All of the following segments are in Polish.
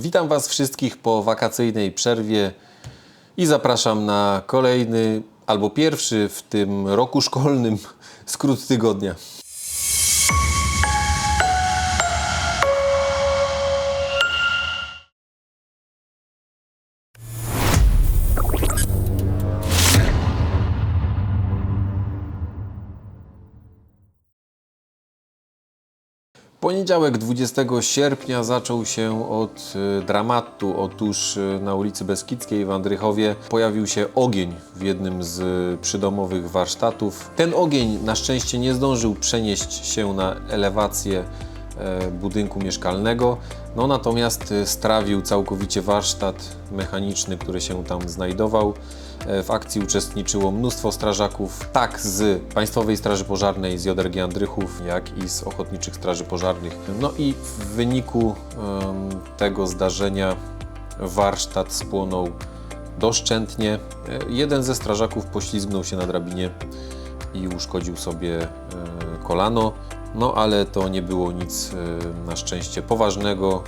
Witam Was wszystkich po wakacyjnej przerwie i zapraszam na kolejny albo pierwszy w tym roku szkolnym skrót tygodnia. Poniedziałek 20 sierpnia zaczął się od e, dramatu. Otóż e, na ulicy Beskidzkiej w Andrychowie pojawił się ogień w jednym z e, przydomowych warsztatów. Ten ogień na szczęście nie zdążył przenieść się na elewację budynku mieszkalnego, no natomiast e, strawił całkowicie warsztat mechaniczny, który się tam znajdował. E, W akcji uczestniczyło mnóstwo strażaków, tak z Państwowej Straży Pożarnej z Jodergi Andrychów, jak i z Ochotniczych Straży Pożarnych. No i w wyniku tego zdarzenia warsztat spłonął doszczętnie. E, Jeden ze strażaków poślizgnął się na drabinie i uszkodził sobie e, kolano. No ale to nie było nic e, na szczęście poważnego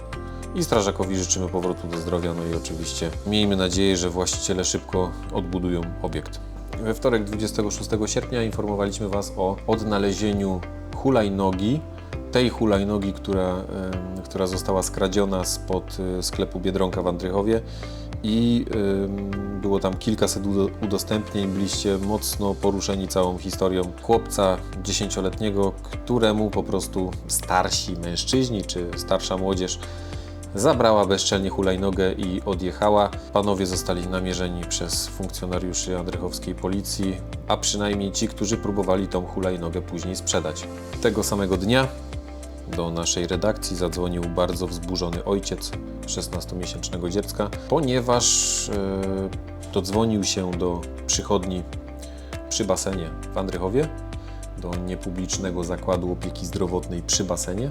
i strażakowi życzymy powrotu do zdrowia. No i oczywiście miejmy nadzieję, że właściciele szybko odbudują obiekt. We wtorek 26 sierpnia informowaliśmy Was o odnalezieniu hulajnogi. Tej hulajnogi, która, która została skradziona spod e, sklepu Biedronka w Andrychowie i było tam kilkaset udo- udostępnień. Byliście mocno poruszeni całą historią chłopca dziesięcioletniego, któremu po prostu starsi mężczyźni czy starsza młodzież zabrała bezczelnie hulajnogę i odjechała. Panowie zostali namierzeni przez funkcjonariuszy andrychowskiej policji, a przynajmniej ci, którzy próbowali tą hulajnogę później sprzedać. Tego samego dnia do naszej redakcji zadzwonił bardzo wzburzony ojciec 16-miesięcznego dziecka, ponieważ e, dodzwonił się do przychodni przy basenie w Andrychowie, do niepublicznego zakładu opieki zdrowotnej przy basenie,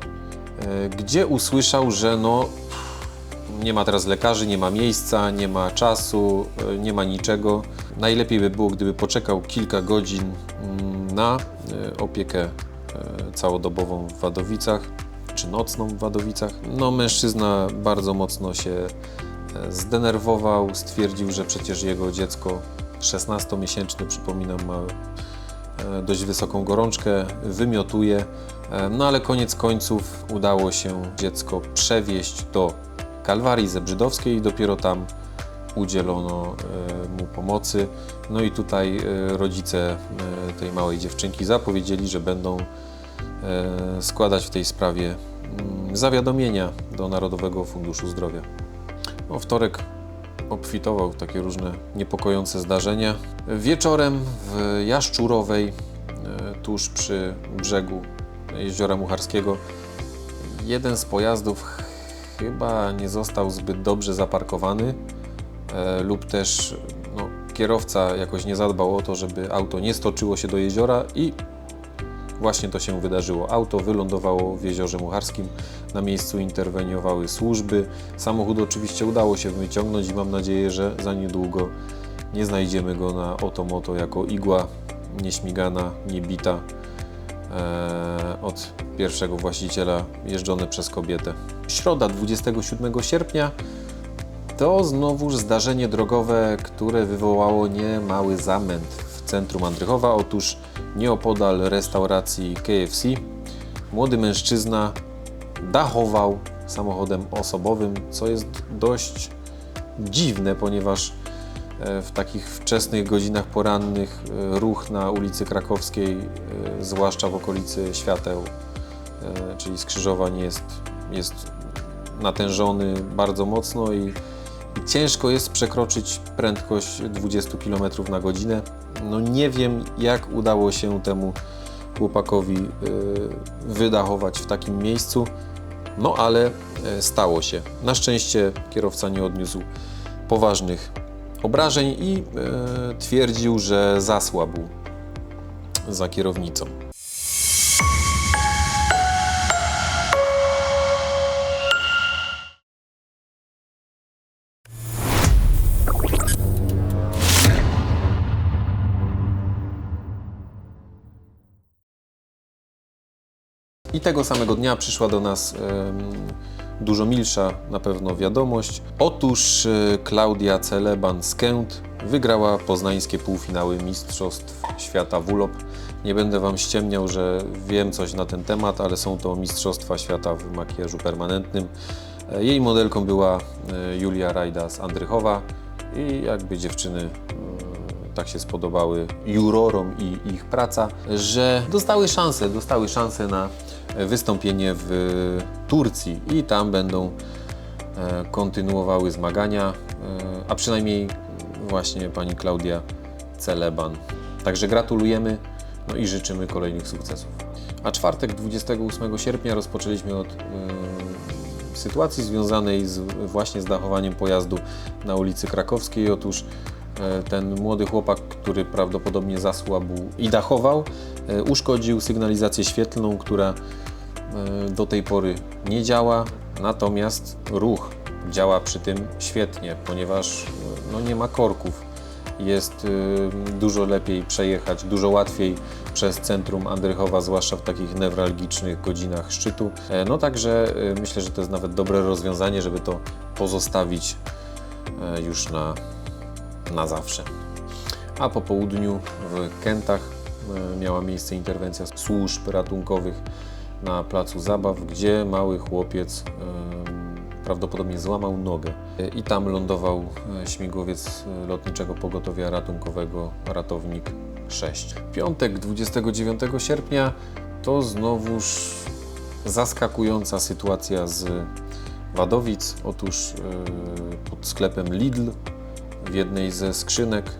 e, gdzie usłyszał, że no, nie ma teraz lekarzy, nie ma miejsca, nie ma czasu, e, nie ma niczego. Najlepiej by było, gdyby poczekał kilka godzin mm, na opiekę całodobową w Wadowicach, czy nocną w Wadowicach. No, mężczyzna bardzo mocno się e, zdenerwował, stwierdził, że przecież jego dziecko 16-miesięczny, przypominam, ma e, dość wysoką gorączkę, wymiotuje. E, No ale koniec końców udało się dziecko przewieźć do Kalwarii Zebrzydowskiej i dopiero tam udzielono e, mu pomocy. No i tutaj e, rodzice e, tej małej dziewczynki zapowiedzieli, że będą składać w tej sprawie mm, zawiadomienia do Narodowego Funduszu Zdrowia. No, wtorek obfitował takie różne niepokojące zdarzenia. Wieczorem w Jaszczurowej, tuż przy brzegu Jeziora Mucharskiego, jeden z pojazdów chyba nie został zbyt dobrze zaparkowany lub też no, kierowca jakoś nie zadbał o to, żeby auto nie stoczyło się do jeziora i właśnie to się wydarzyło. Auto wylądowało w jeziorze Mucharskim, na miejscu interweniowały służby. Samochód oczywiście udało się wyciągnąć i mam nadzieję, że za niedługo nie znajdziemy go na oto-moto jako igła nieśmigana, niebita e, od pierwszego właściciela jeżdżone przez kobietę. Środa 27 sierpnia to znowuż zdarzenie drogowe, które wywołało niemały zamęt w centrum Andrychowa. Otóż nieopodal restauracji KFC młody mężczyzna dachował samochodem osobowym, co jest dość dziwne, ponieważ e, w takich wczesnych godzinach porannych e, ruch na ulicy Krakowskiej, e, zwłaszcza w okolicy świateł, czyli skrzyżowań jest, jest natężony bardzo mocno i ciężko jest przekroczyć prędkość 20 km na godzinę. No nie wiem, jak udało się temu chłopakowi y, wydachować w takim miejscu, no ale y, stało się. Na szczęście kierowca nie odniósł poważnych obrażeń i y, twierdził, że zasłabł za kierownicą. I tego samego dnia przyszła do nas dużo milsza na pewno wiadomość. Otóż e, Klaudia Celeban-Skęt wygrała poznańskie półfinały Mistrzostw Świata w ULOP. Nie będę Wam ściemniał, że wiem coś na ten temat, ale są to Mistrzostwa Świata w makijażu permanentnym. E, Jej modelką była e, Julia Rajda z Andrychowa i jakby dziewczyny tak się spodobały jurorom i ich praca, że dostały szansę, dostały szansę na wystąpienie w Turcji i tam będą e, kontynuowały zmagania, e, a przynajmniej właśnie pani Klaudia Celeban. Także gratulujemy no i życzymy kolejnych sukcesów. A czwartek 28 sierpnia rozpoczęliśmy od e, sytuacji związanej z, właśnie z dachowaniem pojazdu na ulicy Krakowskiej. Otóż ten młody chłopak, który prawdopodobnie zasłabł i dachował, e, uszkodził sygnalizację świetlną, która e, do tej pory nie działa, natomiast ruch działa przy tym świetnie, ponieważ e, no, nie ma korków. Jest dużo lepiej przejechać, dużo łatwiej przez centrum Andrychowa, zwłaszcza w takich newralgicznych godzinach szczytu. E, No także myślę, że to jest nawet dobre rozwiązanie, żeby to pozostawić e, już na, na zawsze. A po południu w Kętach e, miała miejsce interwencja służb ratunkowych na placu zabaw, gdzie mały chłopiec em, prawdopodobnie złamał nogę E, i tam lądował e, śmigłowiec e, lotniczego pogotowia ratunkowego ratownik 6. Piątek 29 sierpnia to znowuż zaskakująca sytuacja z Wadowic. Otóż e, pod sklepem Lidl w jednej ze skrzynek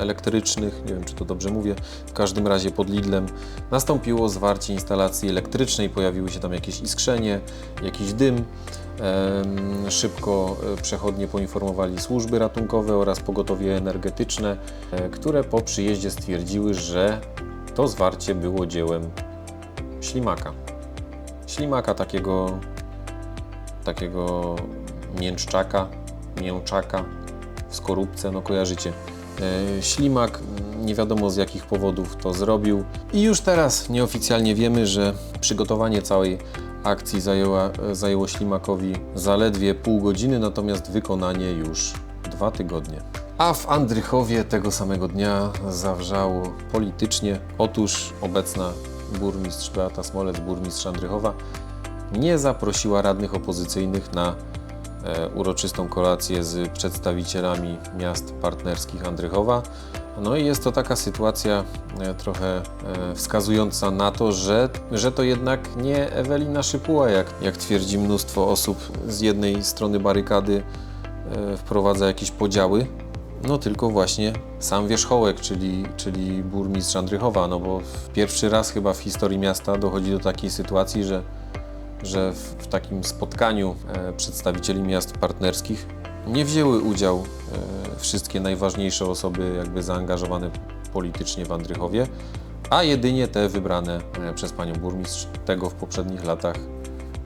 elektrycznych, nie wiem czy to dobrze mówię, w każdym razie pod Lidlem nastąpiło zwarcie instalacji elektrycznej, pojawiły się tam jakieś iskrzenie, jakiś dym. Szybko e, przechodnie poinformowali służby ratunkowe oraz pogotowie energetyczne, e, które po przyjeździe stwierdziły, że to zwarcie było dziełem ślimaka. Ślimaka takiego, takiego mięczczaka, mięczaka skorupce, no kojarzycie. E, Ślimak nie wiadomo z jakich powodów to zrobił i już teraz nieoficjalnie wiemy, że przygotowanie całej akcji zajęła, zajęło Ślimakowi zaledwie pół godziny, natomiast wykonanie już dwa tygodnie. A w Andrychowie tego samego dnia zawrzało politycznie. Otóż obecna burmistrz Beata Smolec, burmistrz Andrychowa, nie zaprosiła radnych opozycyjnych na uroczystą kolację z przedstawicielami miast partnerskich Andrychowa. No i jest to taka sytuacja e, trochę e, wskazująca na to, że, że to jednak nie Ewelina Szypuła, jak, jak twierdzi mnóstwo osób z jednej strony barykady, e, wprowadza jakieś podziały, no tylko właśnie sam wierzchołek, czyli, czyli burmistrz Andrychowa, no bo pierwszy raz chyba w historii miasta dochodzi do takiej sytuacji, że że w, takim spotkaniu e, przedstawicieli miast partnerskich nie wzięły udziału e, wszystkie najważniejsze osoby jakby zaangażowane politycznie w Andrychowie, a jedynie te wybrane e, przez panią burmistrz. Tego w poprzednich latach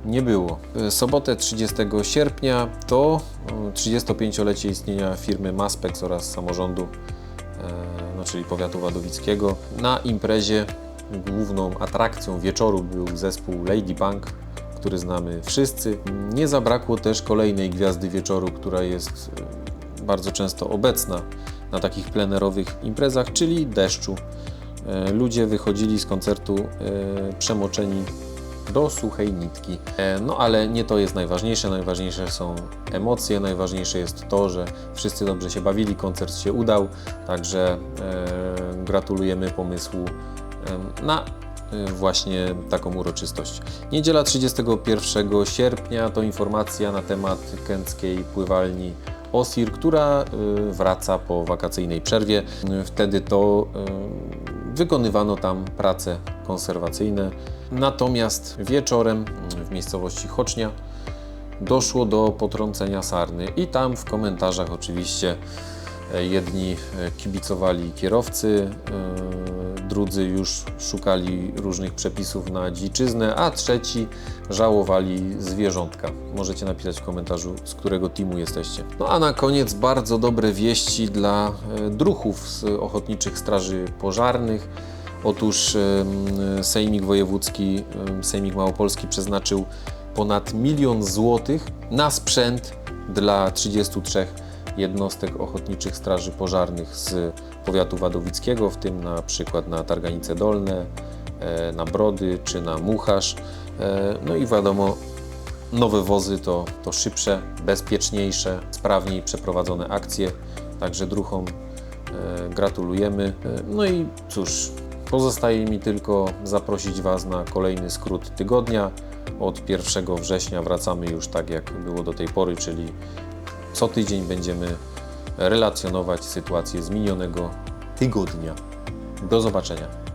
nie było. Sobotę 30 sierpnia to e, 35-lecie istnienia firmy Maspex oraz samorządu, no, czyli powiatu wadowickiego. Na imprezie główną atrakcją wieczoru był zespół Lady Punk, który znamy wszyscy. Nie zabrakło też kolejnej gwiazdy wieczoru, która jest e, bardzo często obecna na takich plenerowych imprezach, czyli deszczu. E, Ludzie wychodzili z koncertu e, przemoczeni do suchej nitki. No ale nie to jest najważniejsze, najważniejsze są emocje, najważniejsze jest to, że wszyscy dobrze się bawili, koncert się udał, także gratulujemy pomysłu na właśnie taką uroczystość. Niedziela 31 sierpnia to informacja na temat kęckiej pływalni Osir, która e, wraca po wakacyjnej przerwie. E, Wtedy to wykonywano tam prace konserwacyjne. Natomiast wieczorem w miejscowości Chocznia doszło do potrącenia sarny i tam w komentarzach oczywiście jedni e, kibicowali kierowcy, e, drudzy już szukali różnych przepisów na dziczyznę, a trzeci żałowali zwierzątka. Możecie napisać w komentarzu, z którego teamu jesteście. No a na koniec bardzo dobre wieści dla e, druhów z Ochotniczych Straży Pożarnych. Otóż Sejmik Wojewódzki, Sejmik Małopolski przeznaczył ponad milion złotych na sprzęt dla 33 jednostek ochotniczych straży pożarnych z powiatu wadowickiego, w tym na przykład na Targanice Dolne, e, na Brody czy na Muchasz. E, No i wiadomo, nowe wozy to, to szybsze, bezpieczniejsze, sprawniej przeprowadzone akcje, także druhom e, gratulujemy. No i cóż, pozostaje mi tylko zaprosić Was na kolejny skrót tygodnia. Od 1 września wracamy już tak jak było do tej pory, czyli co tydzień będziemy relacjonować sytuację z minionego tygodnia. Do zobaczenia.